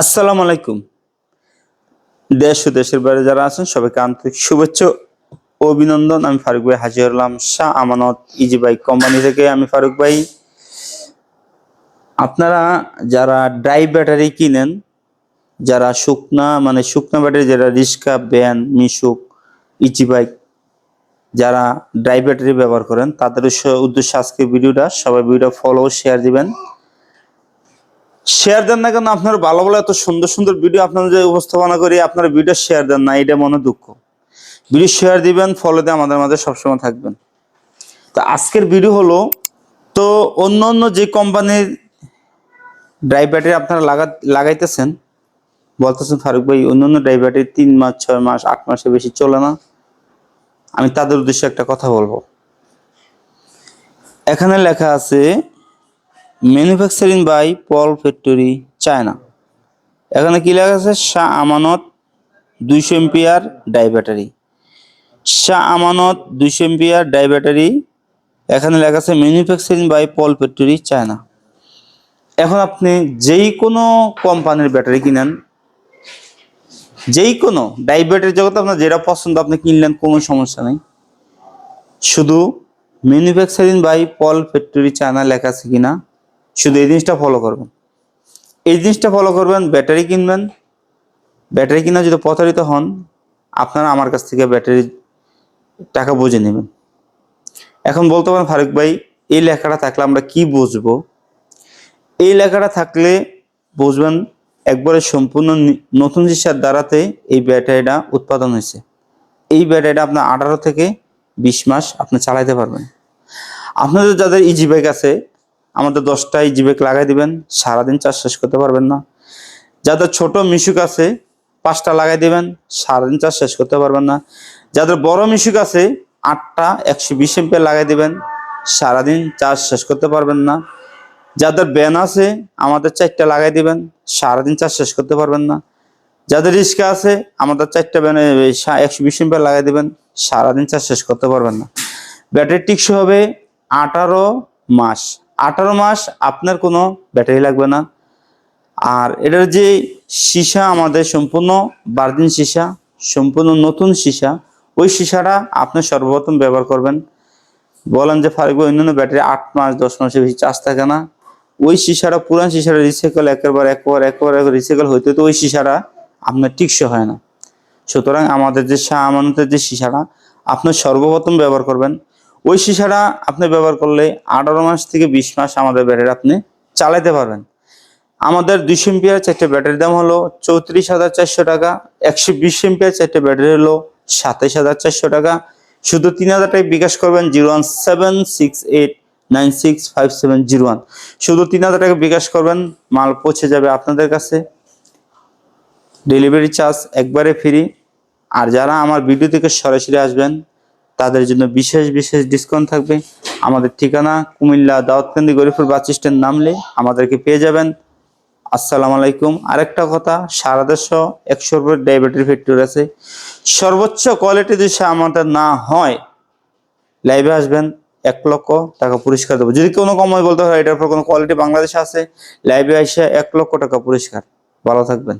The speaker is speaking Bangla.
আসসালামু আলাইকুম। দেশ ও দেশের বাইরে যারা আছেন, সবাইকে আন্তরিক শুভেচ্ছা অভিনন্দন। আমি ফারুক ভাই হাজির হলাম Shah Amanat easy bike company থেকে। আমি ফারুক ভাই, আপনারা যারা ড্রাই ব্যাটারি কিনেন, যারা শুকনা মানে শুকনা ব্যাটারি, যারা rickshaw van Mishuk, easy bike যারা ড্রাই ব্যাটারি ব্যবহার করেন, তাদের উদ্দেশ্যে আজকে ভিডিওটা, সবাই ভিডিও ফলো শেয়ার দিবেন। শেয়ার দেন না কেন? আপনারা ভালো ভালো এত সুন্দর সুন্দর ভিডিও আপনারা যে উপস্থাপনা করি, আপনারা ভিডিও শেয়ার দেন না এটা মনে দুঃখ। ভিডিও শেয়ার দিবেন ফলো দিয়ে আমাদের মাঝে সবসময় থাকবেন। তো আজকের ভিডিও হলো, তো অন্য অন্য যে কোম্পানির ড্রাই ব্যাটারি আপনারা লাগা, লাগাইতেছেন, বলতেছেন ফারুক ভাই, অন্য অন্য ড্রাই ব্যাটারি তিন মাস, ছয় মাস, আট মাসে বেশি চলে না। আমি তাদের উদ্দেশ্যে একটা কথা বলব। এখানে লেখা আছে manufacturing by Paul factory China এখানে কি লেখা আছে? শাহ আমানত দুইশো ampere die battery. Shah Amanat দুইশো এম্পিয়ার ডাই ব্যাটারি। এখানে লেখা আছে manufacturing by Paul factory China এখন আপনি যেই কোনো কোম্পানির ব্যাটারি কিনেন যেই কোনো ডাই ব্যাটারি জগতে আপনার যেটা পছন্দ, আপনি কিনলেন, কোনো সমস্যা নেই। শুধু manufacturing by Paul factory China লেখা আছে কিনা শুধু এই জিনিসটা ফলো করবেন। এই জিনিসটা ফলো করবেন ব্যাটারি কিনবেন। ব্যাটারি কিনা যদি প্রতারিত হন, আপনারা আমার কাছ থেকে ব্যাটারি টাকা বুঝে নেবেন। এখন বলতে পারেন, ফারুক ভাই, এই লেখাটা থাকলে আমরা কি বুঝব? এই লেখাটা থাকলে বুঝবেন, একবারে সম্পূর্ণ নতুন শিক্ষার দ্বারাতে এই ব্যাটারিটা উৎপাদন হয়েছে। এই ব্যাটারিটা আপনার আঠারো থেকে বিশ মাস আপনি চালাইতে পারবেন। আপনাদের যাদের ইজি বাইক আছে আমাদের দশটা ইজি বাইক লাগাই দিবেন, সারাদিন চার্জ শেষ করতে পারবেন না। যাদের ছোট মিশুক আছে, পাঁচটা লাগাই দিবেন, সারাদিন চার্জ শেষ করতে পারবেন না। যাদের বড় মিশুক আছে, আটটা একশো বিশ এমপি লাগাই দিবেন, সারাদিন চার্জ শেষ করতে পারবেন না। যাদের ব্যান আছে, আমাদের চারটা লাগাই দিবেন, সারাদিন চার্জ শেষ করতে পারবেন না। যাদের রিক্সা আছে, আমাদের চারটা ব্যানে একশো বিশ এমপি লাগাই দিবেন, সারাদিন চার্জ শেষ করতে পারবেন না। ব্যাটারি টিকসই হবে আঠারো মাস। আঠারো মাস আপনার কোনো ব্যাটারি লাগবে না। আর এটার যে সীসা আমাদের সম্পূর্ণ বার্জিন সীসা, সম্পূর্ণ নতুন সীসা, ওই সীসাটা আপনি সর্বপ্রথম ব্যবহার করবেন। বলেন যে ফারুক অন্যান্য ব্যাটারি আট মাস, দশ মাসের বেশি চার্জ থাকে না। ওই সীসাটা, পুরান সীসাটা রিসাইকেল একবার একবার একবার রিসাইকেল হইতে তো ওই সীসাটা আপনার টিকসই হয় না। সুতরাং আমাদের যে শাহ আমানতের যে সীসাটা, আপনি সর্বপ্রথম ব্যবহার করবেন। ওই সীসাটা আপনি ব্যবহার করলে আঠারো মাস থেকে বিশ মাস আমাদের ব্যাটারি আপনি চালাতে পারবেন। আমাদের দুইশো এম্পিয়ার চারটে ব্যাটারির দাম হলো চৌত্রিশ হাজার চারশো টাকা, একশো বিশ এম্পিয়ার চারটে ব্যাটারি হলো সাতাইশ হাজার চারশো টাকা। শুধু তিন হাজার টাকা বিকাশ করবেন zero one seven six eight nine six five seven zero one. শুধু তিন হাজার টাকা বিকাশ করবেন, মাল পৌঁছে যাবে আপনাদের কাছে। ডেলিভারি চার্জ একবারে ফ্রি। আর যারা আমার ভিডিও থেকে সরাসরি আসবেন তাদের জন্য বিশেষ বিশেষ ডিসকাউন্ট থাকবে। আমাদের ঠিকানা কুমিল্লা দাউদকান্দি গরিপুর বাস নামলে আমাদেরকে পেয়ে যাবেন। আসসালামু আলাইকুম। আরেকটা কথা, সারা দেশে উপর ডায়াবেটিস ফ্যাক্টরি আছে। সর্বোচ্চ কোয়ালিটি যদি আমাদের না হয় লাইভে আসবেন, এক লক্ষ টাকা পুরস্কার দেবো। যদি কোনো কমাই বলতে হয়, এটার উপর কোনো কোয়ালিটি বাংলাদেশে আছে লাইভে এসে এক লক্ষ টাকা পুরস্কার। ভালো থাকবেন।